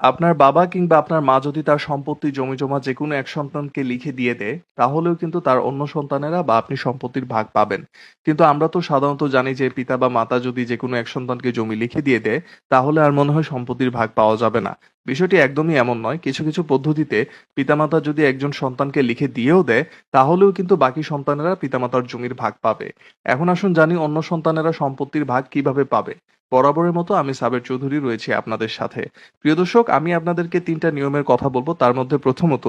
আপনার বাবা কিংবা আপনার মা যদি তার সম্পত্তি জমিজমা যেকোনো এক সন্তানকে লিখে দিয়ে দেয়, তাহলেও কিন্তু তার অন্য সন্তানেরা বা আপনি সম্পত্তির ভাগ পাবেন। কিন্তু আমরা তো সাধারণত জানি যে পিতা বা মাতা যদি যেকোনো এক সন্তানকে জমি লিখে দিয়ে দেয়, তাহলে আর মনে হয় সম্পত্তির ভাগ পাওয়া যাবে না। বিষয়টি একদমই এমন নয়। কিছু কিছু পদ্ধতিতে পিতামাতা যদি একজন সন্তানকে লিখে দিয়েও দেয়, তাহলেও কিন্তু বাকি সন্তানেরা পিতামাতার জমির ভাগ পাবে। এখন আসুন জানি অন্য সন্তানেরা সম্পত্তির ভাগ কীভাবে পাবে। বরাবরের মতো আমি সাবের চৌধুরী রয়েছি আপনাদের সাথে। প্রিয় দর্শক, আমি আপনাদেরকে তিনটা নিয়মের কথা বলব। তার মধ্যে প্রথমত,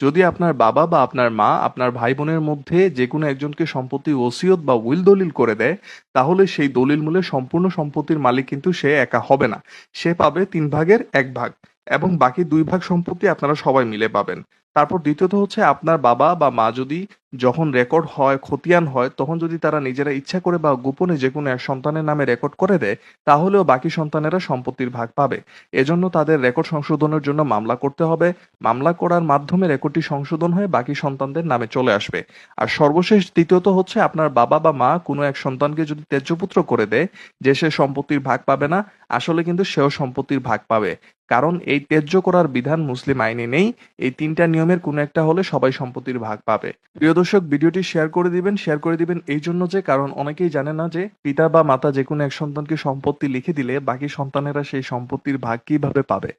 যদি আপনার বাবা বা আপনার মা আপনার ভাই বোনের মধ্যে যে কোনো একজনকে সম্পত্তি ওসিয়ত বা উইল দলিল করে দেয়, তাহলে সেই দলিল মূলে সম্পূর্ণ সম্পত্তির মালিক কিন্তু সে একা হবে না। সে পাবে তিন ভাগের এক ভাগ। এবং বাকি দুই ভাগ সম্পত্তি আপনারা সবাই মিলে পাবেন। তারপর দ্বিতীয়ত হচ্ছে আপনার বাবা বা মা যদি যখন রেকর্ড হয়, খতিয়ান হয়, তখন যদি তারা নিজেরা ইচ্ছা করে বা গোপনে যে কোনো এক সন্তানের নামে রেকর্ড করে দেয়, তাহলেও বাকি সন্তানেরা সম্পত্তির ভাগ পাবে। এজন্য তাদের রেকর্ড সংশোধনের জন্য মামলা করতে হবে। মামলা করার মাধ্যমে রেকর্ডটি সংশোধন হয়ে বাকি সন্তানদের নামে চলে আসবে। আর সর্বশেষ দ্বিতীয়ত হচ্ছে আপনার বাবা বা মা কোনো এক সন্তানকে যদি ত্যায্যপুত্র করে দেয়, যে সে সম্পত্তির ভাগ পাবে না, আসলে কিন্তু সেও সম্পত্তির ভাগ পাবে। কারণ এই ত্যায্য করার বিধান মুসলিম আইনে নেই। এই তিনটা নিয়মের কোনো একটা হলে সবাই সম্পত্তির ভাগ পাবে। প্রিয় দর্শক, ভিডিওটি শেয়ার করে দিবেন, শেয়ার করে দিবেন এই জন্য যে, কারণ অনেকেই জানে না যে, পিতা বা মাতা যে কোনো এক সন্তানকে সম্পত্তি লিখে দিলে বাকি সন্তানেরা সেই সম্পত্তির ভাগ কীভাবে পাবে।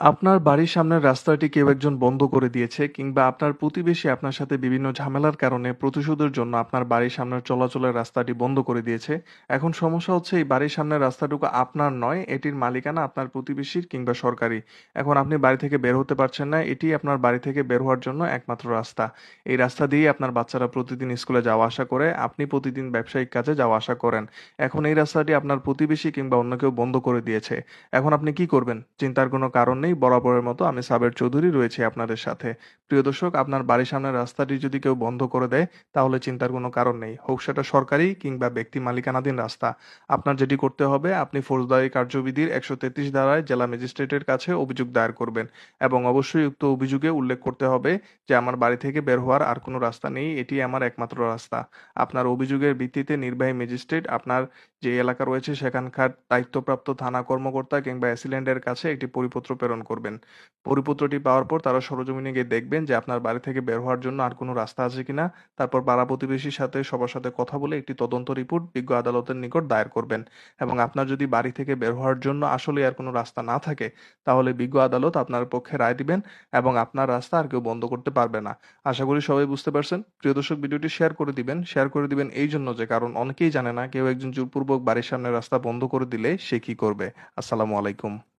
আপনার বাড়ির সামনের রাস্তাটি কেউ একজন বন্ধ করে দিয়েছে কিংবা আপনার প্রতিবেশী আপনার সাথে বিভিন্ন ঝামেলার কারণে প্রতিশোধের জন্য আপনার বাড়ির সামনের চলাচলের রাস্তাটি বন্ধ করে দিয়েছে। এখন সমস্যা হচ্ছে এই বাড়ির সামনের রাস্তাটুকু আপনার নয়, এটির মালিকানা আপনার প্রতিবেশীর কিংবা সরকারি। এখন আপনি বাড়ি থেকে বের হতে পারছেন না, এটি আপনার বাড়ি থেকে বের হওয়ার জন্য একমাত্র রাস্তা। এই রাস্তা দিয়েই আপনার বাচ্চারা প্রতিদিন স্কুলে যাওয়া আসা করে, আপনি প্রতিদিন ব্যবসায়িক কাজে যাওয়া আসা করেন। এখন এই রাস্তাটি আপনার প্রতিবেশী কিংবা অন্য কেউ বন্ধ করে দিয়েছে। এখন আপনি কি করবেন? চিন্তার কোনো কারণ নেই। বরাবরের মতো আমি সাবের চৌধুরী রয়েছি আপনাদের সাথে। প্রিয় দর্শক, আপনার বাড়ির সামনের রাস্তাটি যদি কেউ বন্ধ করে দেয়, তাহলে চিন্তার কোনো কারণ নেই। হোক সেটা সরকারি কিংবা ব্যক্তি মালিকানাধীন রাস্তা। আপনার যেটি করতে হবে, আপনি ফৌজদারি কার্যবিধির একশো তেত্রিশ ধারায় জেলা ম্যাজিস্ট্রেটের কাছে অভিযোগ দায়ের করবেন এবং অবশ্যই উক্ত অভিযোগে উল্লেখ করতে হবে যে, আমার বাড়ি থেকে বের হওয়ার আর কোনো রাস্তা নেই, এটি আমার একমাত্র রাস্তা। আপনার অভিযোগের ভিত্তিতে নির্বাহী ম্যাজিস্ট্রেট আপনার যে এলাকা রয়েছে, সেখানকার দায়িত্বপ্রাপ্ত থানা কর্মকর্তা কিংবা অ্যাসিলেন্টের কাছে একটি পরিপত্র প্রেরণ করবেন। পরিপত্রটি পাওয়ার পর তারা সরজমিনে গিয়ে দেখবেন যে আপনার বাড়ি থেকে বের হওয়ার জন্য আর কোনো রাস্তা আছে কিনা। তারপর পাড়া প্রতিবেশীর সাথে, সবার সাথে কথা বলে একটি তদন্ত রিপোর্ট বিজ্ঞ আদালতের নিকট দায়ের করবেন এবং আপনার যদি বাড়ি থেকে বের হওয়ার জন্য আসলে আর কোনো রাস্তা না থাকে, তাহলে বিজ্ঞ আদালত আপনার পক্ষে রায় দিবেন এবং আপনার রাস্তা আর কেউ বন্ধ করতে পারবে না। আশা করি সবাই বুঝতে পারছেন। প্রিয় দর্শক, ভিডিওটি শেয়ার করে দিবেন। শেয়ার করে দিবেন এই জন্য যে কারণ অনেকেই জানে না, কেউ একজন জোরপূর্বক বাড়ির সামনে রাস্তা বন্ধ করে দিলে সে কি করবে। আসসালামু আলাইকুম।